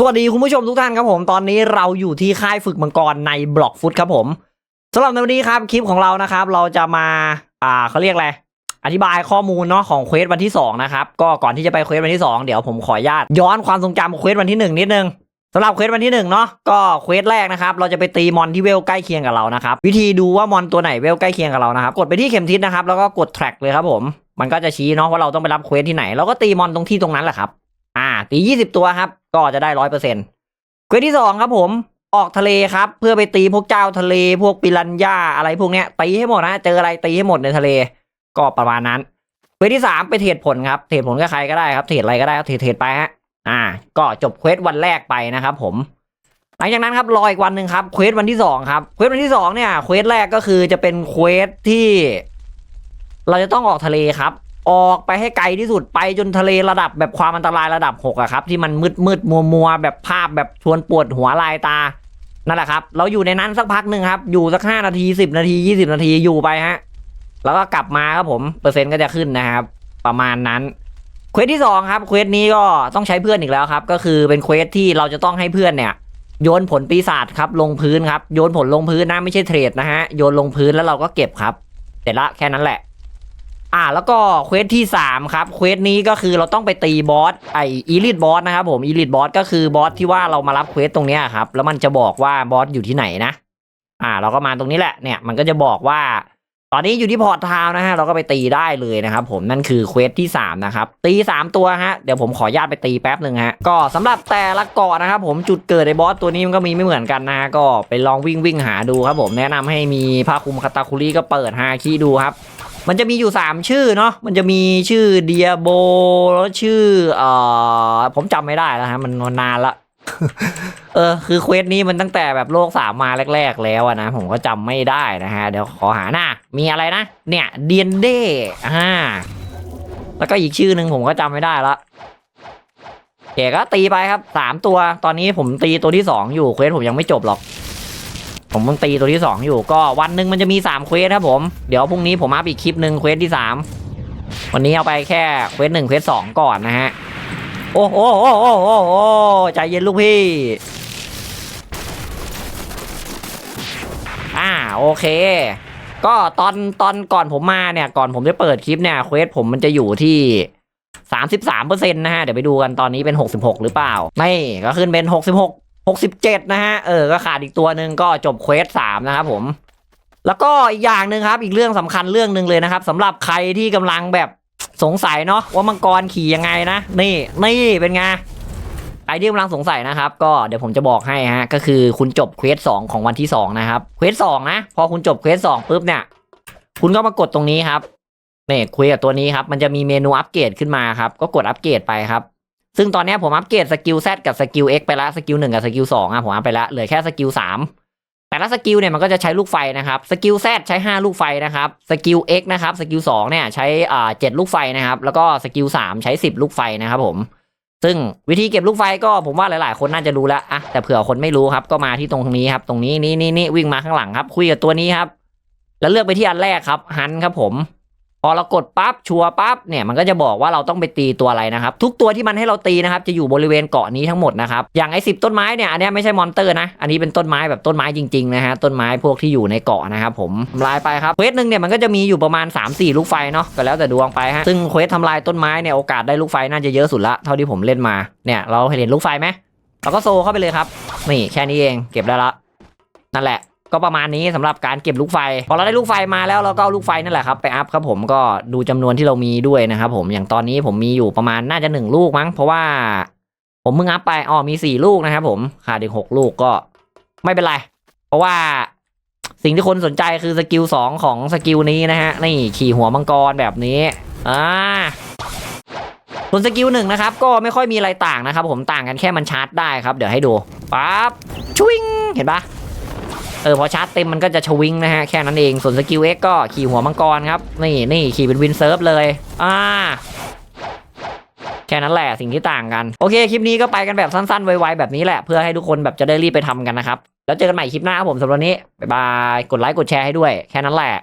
สวัสดีคุณผู้ชมทุกท่านครับผมตอนนี้เราอยู่ที่ค่ายฝึกมังกรในบล็อกฟุตครับผมสำหรับในวันนี้ครับคลิปของเรานะครับ เราจะมาอ่าเขาเรียกอะไรอธิบายข้อมูลเนาะของเควสวันที่สองนะครับก็ก่อนที่จะไปเควสวันที่สองเดี๋ยวผมขออนุญาตย้อนความทรงจำของเควสวันที่หนึ่งนิดนึงสำหรับเควสวันที่หนึ่งเนาะก็เควสแรกนะครับเราจะไปตีมอนที่เวลใกล้เคียงกับเรานะครับวิธีดูว่ามอนตัวไหนเวลใกล้เคียงกับเรานะครับกดไปที่เข็มทิศนะครับแล้วก็กดแทร็กเลยครับผมมันก็จะชี้เนาะว่าเราต้องไปรับเควสที่ไหนเราก็ตีมอนตรงที่ตรงนั้นแหละครับอ่าตียี่สิบตัวครับ ก็จะได้ร้อยเปอร์เซ็นต์เควสที่สองครับผมออกทะเลครับ เพื่อไปตีพวกเจ้าทะเลพวกปิรันย่าอะไรพวกเนี้ยตีให้หมดนะเจออะไรตีให้หมดในทะเล ก็ประมาณนั้นเควสที่สามไปเทรดผลครับเทรดผลกับใครก็ได้ครับเทรดอะไรก็ได้ครับเทรดเทรดไปฮะอ่า ก็จบเควสวันแรกไปนะครับ ผมหลังจากนั้นครับรออีกวันหนึ่งครับเควสวันที่สองครับเควสวันที่สองเนี่ยเควสแรกก็คือจะเป็นเควสที่ เราจะต้องออกทะเลครับ ออกไปให้ไกลที่สุดไปจนทะเลระดับแบบความอันตรายระดับหกอะครับ ที่มันมืดมืดมัวมัวแบบภาพแบบชวนปวดหัวลายตานั่นแหละครับ เราอยู่ในนั้นสักพักหนึ่งครับ อยู่สักห้านาทีสิบนาทียี่สิบนาทีอยู่ไปฮะ แล้วก็กลับมาครับผมเปอร์เซ็นต์ก็จะขึ้นนะครับ ประมาณนั้นเควสที่สองครับเควสนี้ก็ต้องใช้เพื่อนอีกแล้วครับ ก็คือเป็นเควสที่เราจะต้องให้เพื่อนเนี่ย โยนผลปีศาจครับลงพื้นครับโยนผลลงพื้นนะไม่ใช่เทรดนะฮะโยนลงพื้นแล้วเราก็เก็บครับ เสร็จละแค่นั้นแหละ อ่าแล้วก็เควสที่สามครับเควสนี้ก็คือเราต้องไปตีบอสไออีลิทบอสนะครับผมอีลิทบอสก็คือบอสที่ว่าเรามารับเควสตรงนี้ครับแล้วมันจะบอกว่าบอสอยู่ที่ไหนนะ อ่า เราก็มาตรงนี้แหละเนี่ยมันก็จะบอกว่า ตอนนี้อยู่ที่พอร์ตทาวนะฮะเราก็ไปตีได้เลยนะครับผมนั่นคือเควสที่สามนะครับตีสามตัวฮะเดี๋ยวผมขอญาตไปตีแป๊บหนึ่งฮะก็สำหรับแต่ละเกาะนะครับผมจุดเกิดในบอสตัวนี้มันก็มีไม่เหมือนกันนะฮะก็ไปลองวิ่งวิ่งหาดูครับผมแนะนำให้มีผ้าคลุมคาตาคุริก็เปิดฮาคีดูครับ มันจะมีอยู่ 3 ชื่อเนาะมันจะมีชื่อเดียโบแล้วชื่อเอ่อผมจำไม่ได้แล้วฮะมันนานละเออคือเควสนี้มันตั้งแต่แบบโลกสามมาแรก ๆ แล้วอะนะผมก็จำไม่ได้นะฮะ เดี๋ยวขอหาหน้า มีอะไรนะ เนี่ยเดียนเด้อ่าแล้วก็อีกชื่อหนึ่งผมก็จำไม่ได้ละเก๋ก็ตีไปครับสามตัวตอนนี้ผมตีตัวที่สองอยู่เควสผมยังไม่จบหรอก ผมเพิ่งตีตัวที่สองอยู่ ก็วันหนึ่งมันจะมีสามเควสครับผม เดี๋ยวพรุ่งนี้ผมอัพอีกคลิปหนึ่งเควสที่สามวันนี้เอาไปแค่เควสหนึ่งเควสสองก่อนนะฮะ โอ้โหโอ้โหโอ้โหใจเย็นลูกพี่ อ่าโอเค ก็ตอนตอนก่อนผมมาเนี่ย ก่อนผมจะเปิดคลิปเนี่ยเควสผมมันจะอยู่ที่สามสิบสามเปอร์เซ็นต์นะฮะ เดี๋ยวไปดูกันตอนนี้เป็นหกสิบหกหรือเปล่า ไม่ก็ขึ้นเป็นห กสิบหกสิบเจ็ดนะฮะ เออ ก็ขาดอีกตัวหนึ่งก็จบเควสสามนะครับผม แล้วก็อีกอย่างหนึ่งครับ อีกเรื่องสำคัญเรื่องหนึ่งเลยนะครับสำหรับใครที่กำลังแบบสงสัยเนาะว่ามังกรขี่ยังไงนะ นี่นี่เป็นไงใครที่กำลังสงสัยนะครับ ก็เดี๋ยวผมจะบอกให้ฮะ ก็คือคุณจบเควสสองของวันที่สองนะครับ เควสสองนะ พอคุณจบเควสสองปุ๊บเนี่ย คุณก็มากดตรงนี้ครับเนี่ยคุยกับตัวนี้ครับ มันจะมีเมนูอัปเกรดขึ้นมาครับ ก็กดอัปเกรดไปครับ ซึ่งตอนนี้ผมอัปเกรดสกิล Z กับสกิล X ไปแล้วสกิลหนึ่งกับสกิลสองอะผมอัพไปแล้วเหลือแค่สกิลสามแต่ละสกิลเนี่ยมันก็จะใช้ลูกไฟนะครับสกิล Z ใช้ 5 ลูกไฟนะครับสกิล X นะครับสกิล2เนี่ยใช้อ่าเจ็ดลูกไฟนะครับแล้วก็สกิล3ใช้ 10 ลูกไฟนะครับผมซึ่งวิธีเก็บลูกไฟก็ผมว่าหลาย ๆ คนน่าจะรู้แล้วอะแต่เผื่อคนไม่รู้ครับก็มาที่ตรงนี้ครับ ตรงนี้นี่นี่นี่วิ่งมาข้างหลังครับ คุยกับตัวนี้ครับ แล้วเลือกไปที่อันแรกครับฮันครับผม พอเรากดปั๊บชัวปั๊บเนี่ยมันก็จะบอกว่าเราต้องไปตีตัวอะไรนะครับ ทุกตัวที่มันให้เราตีนะครับ จะอยู่บริเวณเกาะนี้ทั้งหมดนะครับ อย่างไอ้สิบต้นไม้เนี่ยอันนี้ไม่ใช่มอนเตอร์นะ อันนี้เป็นต้นไม้แบบต้นไม้จริงๆนะฮะต้นไม้พวกที่อยู่ในเกาะนะครับผมทำลายไปครับเควสหนึ่งเนี่ยมันก็จะมีอยู่ประมาณ 3-4 ลูกไฟเนาะก็แล้วแต่ดวงไปฮะซึ่งเควสทำลายต้นไม้เนี่ยโอกาสได้ลูกไฟน่าจะเยอะสุดละเท่าที่ผมเล่นมาเนี่ยเราเห็นลูกไฟไหมเราก็โซเข้าไปเลยครับนี่แค่นี้เองเก็บได้ละนั่นแหละ ก็ประมาณนี้สำหรับการเก็บลูกไฟ พอเราได้ลูกไฟมาแล้วเราก็ลูกไฟนั่นแหละครับไปอัพครับผมก็ดูจำนวนที่เรามีด้วยนะครับผมอย่างตอนนี้ผมมีอยู่ประมาณน่าจะหนึ่งลูกมั้ง เพราะว่า ผมเพิ่งอัพไปอ๋อมีสี่ลูกนะครับผมขาดอีกหกลูกก็ไม่เป็นไร เพราะว่าสิ่งที่คนสนใจคือสกิลสองของสกิลนี้นะฮะนี่ขี่หัวมังกรแบบนี้อ่าส่วนสกิลหนึ่งนะครับก็ไม่ค่อยมีอะไรต่างนะครับผมต่างกันแค่มันชาร์จได้ครับ เดี๋ยวให้ดูปั๊บชวิงเห็นปะ เออพอชาร์จเต็มมันก็จะชวิงนะฮะแค่นั้นเองส่วนสกิลเอ็กก็ขี่หัวมังกรครับนี่นี่ขี่เป็นวินเซิร์ฟเลยอ่าแค่นั้นแหละสิ่งที่ต่างกัน โอเค คลิปนี้ก็ไปกันแบบสั้นๆ ไวๆ แบบนี้แหละ เพื่อให้ทุกคนแบบจะได้รีบไปทำกันนะครับ แล้วเจอกันใหม่คลิปหน้าครับผมสำหรับวันนี้ บ๊ายบาย กดไลค์กดแชร์ให้ด้วย แค่นั้นแหละ